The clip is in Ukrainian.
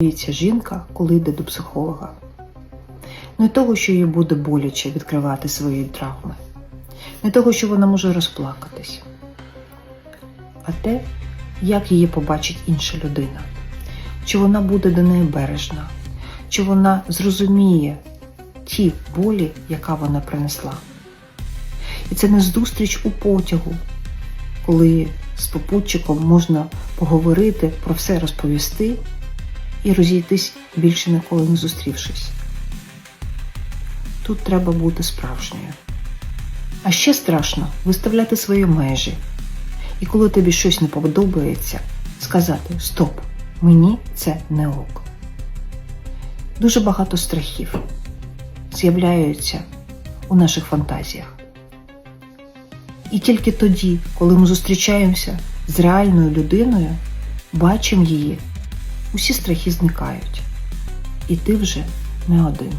боїться жінка, коли йде до психолога. Не того, що їй буде боляче відкривати свої травми, не того, що вона може розплакатись, а те, як її побачить інша людина, чи вона буде до неї бережна, чи вона зрозуміє ті болі, яка вона принесла. І це не зустріч у потягу, коли з попутчиком можна поговорити, про все розповісти і розійтись більше ніколи не зустрівшись. Тут треба бути справжньою. А ще страшно виставляти свої межі. І коли тобі щось не подобається, сказати Стоп, мені це не ок. Дуже багато страхів з'являються у наших фантазіях. І тільки тоді, коли ми зустрічаємося з реальною людиною, бачимо її, усі страхи зникають. І ти вже не один.